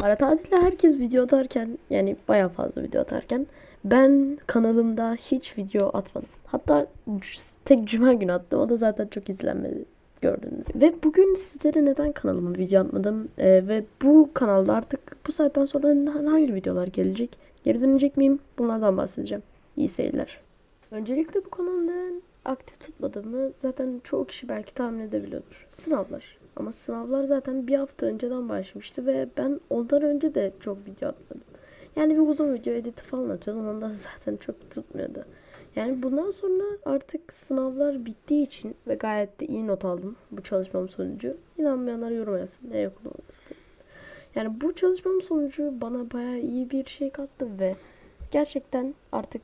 Ara tatilde herkes video atarken yani baya fazla video atarken ben kanalımda hiç video atmadım. Hatta tek cuma günü attım. O da zaten çok izlenmedi gördüğünüz. Ve bugün sizlere neden kanalıma video atmadım e, ve bu kanalda artık bu saatten sonra hangi videolar gelecek? Geri dönecek miyim? Bunlardan bahsedeceğim. İyi seyirler. Öncelikle bu neden aktif tutmadığımı zaten çoğu kişi belki tahmin edebiliyordur. Sınavlar. Ama sınavlar zaten bir hafta önceden başlamıştı ve ben ondan önce de çok video atmadım. Yani bir uzun video editi falan atıyordum. Ondan zaten çok tutmuyordu. Yani bundan sonra artık sınavlar bittiği için ve gayet de iyi not aldım bu çalışmam sonucu. İnanmayanlar yorum yazsın. Ne okudum Yani bu çalışmam sonucu bana bayağı iyi bir şey kattı ve gerçekten artık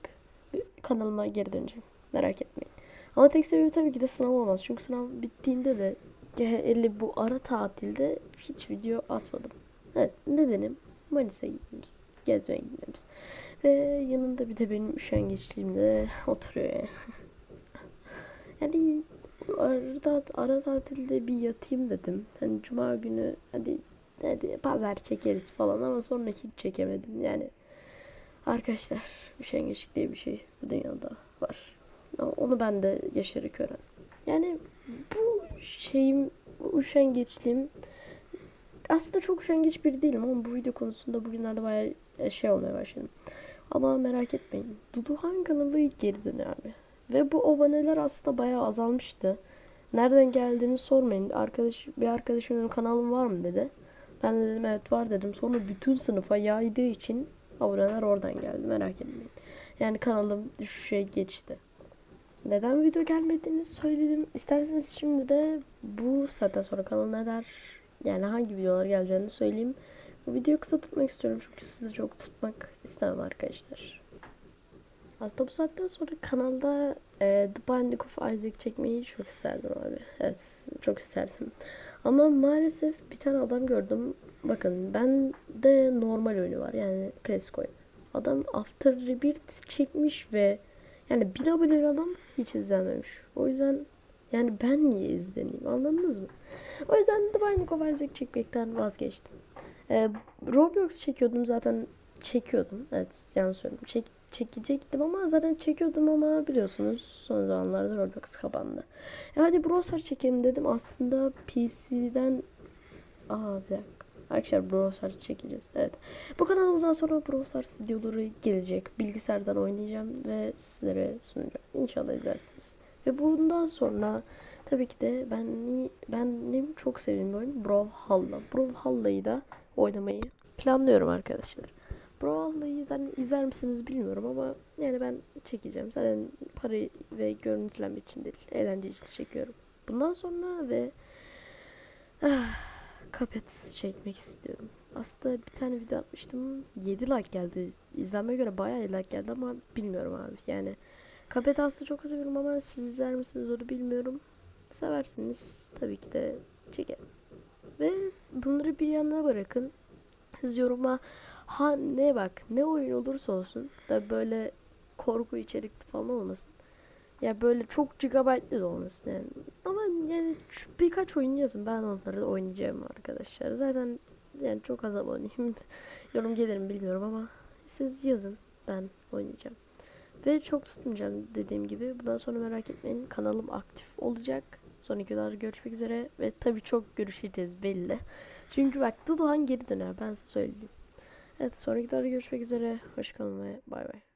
kanalıma geri döneceğim. Merak etmeyin. Ama tek sebebi tabii ki de sınav olmaz. Çünkü sınav bittiğinde de eli bu ara tatilde hiç video atmadım. Evet nedenim Manisa'ya gitmemiz. Gezmeye gitmemiz. Ve yanında bir de benim üşengeçliğimde oturuyor yani. yani ara, ara tatilde bir yatayım dedim. Hani cuma günü hadi hadi pazar çekeriz falan ama sonra hiç çekemedim. Yani arkadaşlar üşengeçlik diye bir şey bu dünyada var. Onu ben de yaşayarak öğrendim. Yani şeyim, üşengeçliğim aslında çok üşengeç biri değilim ama bu video konusunda bugünlerde bayağı şey olmaya başladım. Ama merak etmeyin. Duduhan kanalı geri dönüyor abi. Ve bu aboneler aslında bayağı azalmıştı. Nereden geldiğini sormayın. Arkadaş, bir arkadaşımın kanalım var mı dedi. Ben de dedim evet var dedim. Sonra bütün sınıfa yaydığı için aboneler oradan geldi. Merak etmeyin. Yani kanalım düşüşe geçti. Neden video gelmediğini söyledim. İsterseniz şimdi de bu saatten sonra kanal ne der? Yani hangi videolar geleceğini söyleyeyim. Bu videoyu kısa tutmak istiyorum çünkü sizi çok tutmak istemem arkadaşlar. Aslında bu saatten sonra kanalda e, The Binding of Isaac çekmeyi çok isterdim abi. Evet çok isterdim. Ama maalesef bir tane adam gördüm. Bakın ben de normal oyunu var yani klasik oyun. Adam After Rebirth çekmiş ve yani bir aboneli adam hiç izlenmemiş. O yüzden yani ben niye izleneyim anladınız mı? O yüzden Binding of Isaac çekmekten vazgeçtim. Ee, Roblox çekiyordum zaten çekiyordum. Evet yanlış söyledim. Çek, çekecektim ama zaten çekiyordum ama biliyorsunuz son zamanlarda Roblox kapandı. E hadi browser çekelim dedim. Aslında PC'den Aa bir dakika. Arkadaşlar Brawl Stars çekeceğiz. Evet. Bu kanalda bundan sonra Brawl Stars videoları gelecek. Bilgisayardan oynayacağım ve sizlere sunacağım. İnşallah izlersiniz. Ve bundan sonra tabii ki de ben ben benim çok sevdiğim bir oyun Brawlhalla. Brawlhalla'yı da oynamayı planlıyorum arkadaşlar. Brawlhalla'yı zaten izler misiniz bilmiyorum ama yani ben çekeceğim. Zaten parayı ve görüntülenme için değil. Eğlence için çekiyorum. Bundan sonra ve Cuphead çekmek istiyorum. Aslında bir tane video atmıştım. 7 like geldi. İzlenmeye göre bayağı like geldi ama bilmiyorum abi. Yani Cuphead aslında çok seviyorum ama siz izler misiniz onu bilmiyorum. Seversiniz tabii ki de çekelim. Ve bunları bir yana bırakın. Siz yoruma ha ne bak ne oyun olursa olsun da böyle korku içerikli falan olmasın. Ya böyle çok gigabaytlı da olmasın yani. Yani birkaç oyun yazın ben onları oynayacağım arkadaşlar. Zaten yani çok az aboneyim. Yorum gelirim bilmiyorum ama siz yazın ben oynayacağım. Ve çok tutmayacağım dediğim gibi. Bundan sonra merak etmeyin kanalım aktif olacak. Sonraki videolarda görüşmek üzere ve tabii çok görüşeceğiz belli. Çünkü bak Duduhan geri döner ben size söyleyeyim. Evet sonraki videolarda görüşmek üzere. Hoşçakalın ve bay bay.